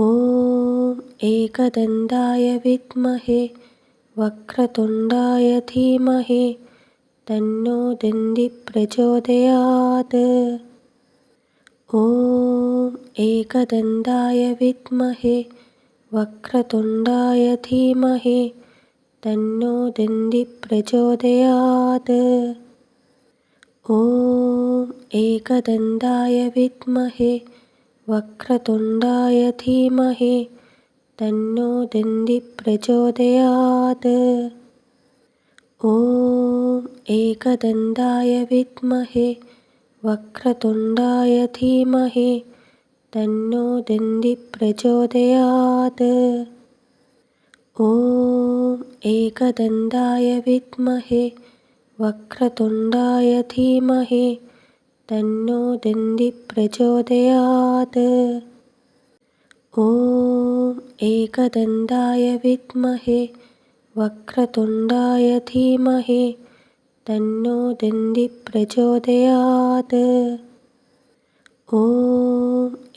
ॐ एकदन्ताय विद्महे वक्रतुण्डाय धीमहि तन्नो दन्दिप्रचोदयात् ॐ एकदन्ताय विद्महे वक्रतुण्डाय धीमहि तन्नो दन्दिप्रचोदयात् ॐ एकदन्ताय विद्महे वक्रतुण्डाय धीमहि तन्नो दन्दिप्रचोदयात् ॐ एकदन्ताय विद्महे वक्रतुण्डाय धीमहि तन्नो दन्दिप्रचोदयात् ॐ एकदन्ताय विद्महे वक्रतुण्डाय धीमहि तन्नो दन्दिप्रचोदयात् ॐ एकदन्ताय विद्महे वक्रतुण्डाय धीमहि तन्नो दन्दिप्रचोदयात् ॐ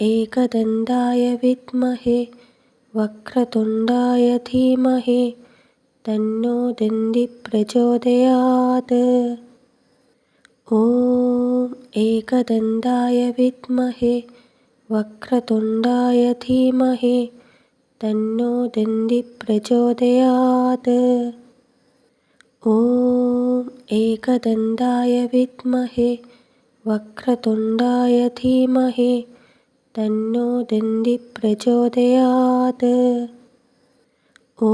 एकदन्ताय विद्महे वक्रतुण्डाय धीमहि तन्नो दन्दिप्रचोदयात् ॐ एकदन्ताय विद्महे वक्रतुण्डाय धीमहि तन्नो दन्दिप्रचोदयात् ॐ एकदन्ताय विद्महे वक्रतुण्डाय धीमहि तन्नो दन्दिप्रचोदयात् ॐ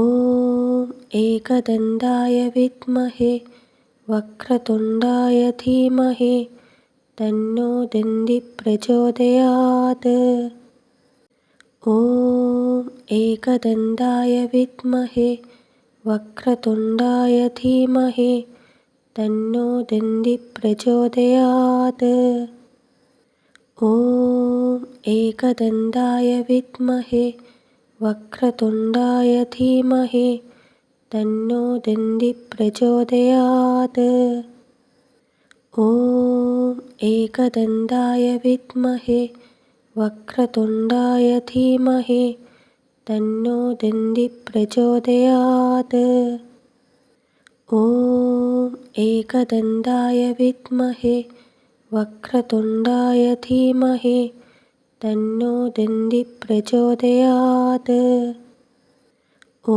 एकदन्ताय विद्महे वक्रतुण्डाय धीमहि तन्नो दन्दिप्रचोदयात् ॐ एकदन्ताय विद्महे वक्रतुण्डाय धीमहि तन्नो दन्दिप्रचोदयात् ॐ एकदन्ताय विद्महे वक्रतुण्डाय धीमहि तन्नो दन्दिप्रचोदयात् ॐ एकदन्ताय विद्महे वक्रतुण्डाय धीमहि तन्नो दन्दिप्रचोदयात् ॐ एकदन्ताय विद्महे वक्रतुण्डाय धीमहि तन्नो दन्दिप्रचोदयात् ॐ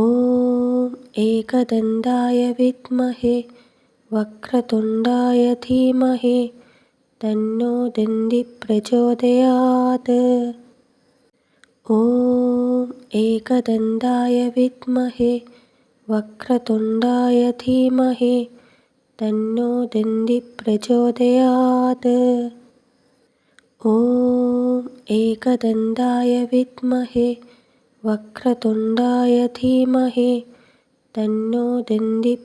एकदन्ताय विद्महे वक्रतुण्डाय धीमहि तन्नो दन्दिप्रचोदयात् ॐ एकदन्ताय विद्महे वक्रतुण्डाय धीमहि तन्नो दन्दिप्रचोदयात् ॐ एकदन्ताय विद्महे वक्रतुण्डाय धीमहि तन्नो दन्दिप्रचोदयात्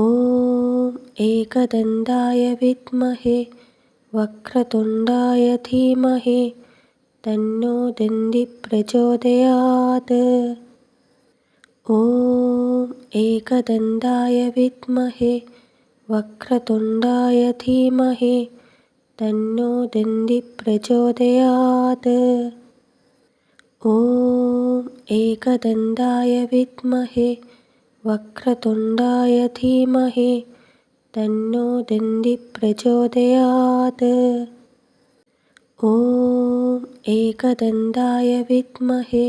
ॐ एकदन्ताय विद्महे वक्रतुण्डाय धीमहि तन्नो दन्दिप्रचोदयात् ॐ एकदन्ताय विद्महे वक्रतुण्डाय धीमहि तन्नो दन्दिप्रचोदयात् ॐ एकदन्ताय विद्महे वक्रतुण्डाय धीमहि तन्नो दन्दिप्रचोदयात् ॐ एकदन्ताय विद्महे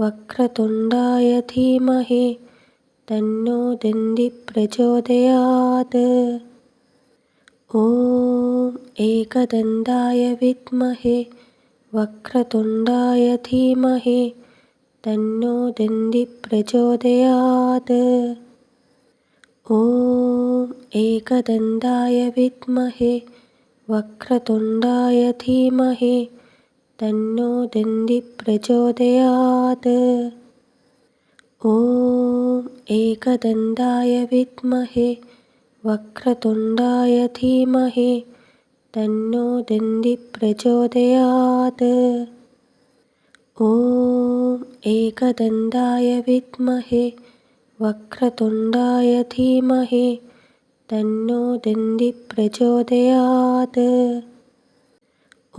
वक्रतुण्डाय धीमहि तन्नो दन्दिप्रचोदयात् ॐ एकदन्ताय विद्महे वक्रतुण्डाय धीमहि तन्नो दन्दिप्रचोदयात् ॐ एकदन्ताय विद्महे वक्रतुण्डाय धीमहि तन्नो दन्दिप्रचोदयात् ॐ एकदन्ताय विद्महे वक्रतुण्डाय धीमहि तन्नो दन्दिप्रचोदयात् ॐ एकदन्ताय विद्महे वक्रतुण्डाय धीमहि तन्नो दन्दिप्रचोदयात्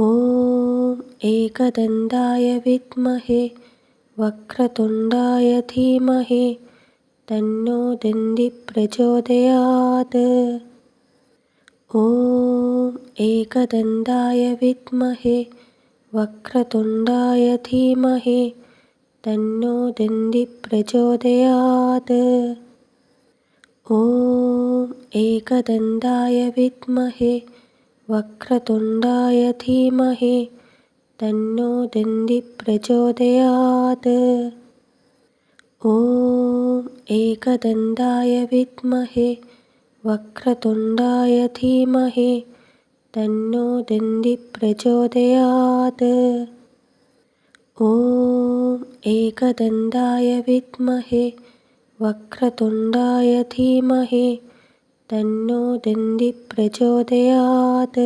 ॐ एकदन्ताय विद्महे वक्रतुण्डाय धीमहि तन्नो दन्ति प्रचोदयात् ॐ एकदन्ताय विद्महे वक्रतुण्डाय धीमहि तन्नो दन्ति प्रचोदयात्। ॐ एकदन्ताय विद्महे वक्रतुण्डाय धीमहि तन्नो दन्ति प्रचोदयात्। ॐ एकदन्ताय विद्महे वक्रतुण्डाय धीमहि तन्नो दन्ति प्रचोदयात् ॐ एकदन्ताय विद्महे वक्रतुण्डाय धीमहि तन्नो दन्ति प्रचोदयात्